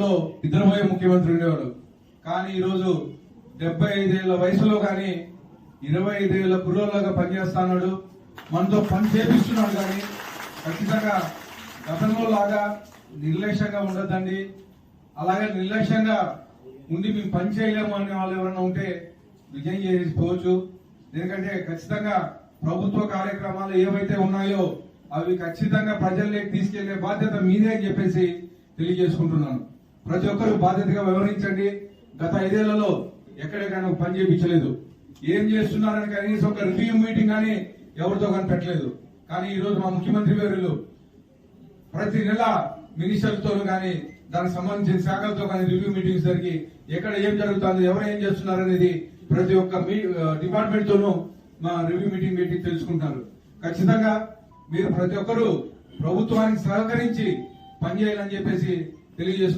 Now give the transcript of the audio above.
గతంలో నిద్రపోయే ముఖ్యమంత్రి ఉండేవాడు. కానీ ఈరోజు డెబ్బై ఐదేళ్ళ వయసులో కానీ ఇరవై ఐదేళ్ళ కుర్రోళ్ళగా పనిచేస్తున్నాడు మనతో పని చేపిస్తున్నాడు కానీ ఖచ్చితంగా గతంలో లాగా నిర్లక్ష్యంగా ఉండదండి అలాగే నిర్లక్ష్యంగా ఉండి మేము పని చేయలేము అనే వాళ్ళు ఎవరైనా ఉంటే విజయం చేసుకోవచ్చు ఎందుకంటే ఖచ్చితంగా ప్రభుత్వ కార్యక్రమాలు ఏవైతే ఉన్నాయో అవి ఖచ్చితంగా ప్రజల్లోకి తీసుకెళ్ళే బాధ్యత మీదే అని చెప్పేసి తెలియజేసుకుంటున్నాను. ప్రతి ఒక్కరు బాధ్యతగా వ్యవహరించండి. గత ఐదేళ్ళలో ఎక్కడికైనా పని చేయించలేదు. ఏం చేస్తున్నారని కనీసం ఒక రివ్యూ మీటింగ్ కానీ ఎవరితో కానీ పెట్టలేదు. కానీ ఈ రోజు మా ముఖ్యమంత్రి గారు ప్రతి నెల మినిస్టర్తో కానీ దానికి సంబంధించిన శాఖలతో కానీ రివ్యూ మీటింగ్స్ జరిగి ఎక్కడ ఏం జరుగుతుంది ఎవరు ఏం చేస్తున్నారు అనేది ప్రతి ఒక్క డిపార్ట్మెంట్ తోనూ మా రివ్యూ మీటింగ్ పెట్టి తెలుసుకుంటారు ఖచ్చితంగా మీరు ప్రతి ఒక్కరూ ప్రభుత్వానికి సహకరించి పనిచేయాలని చెప్పేసి తెలియజేస్తున్నారు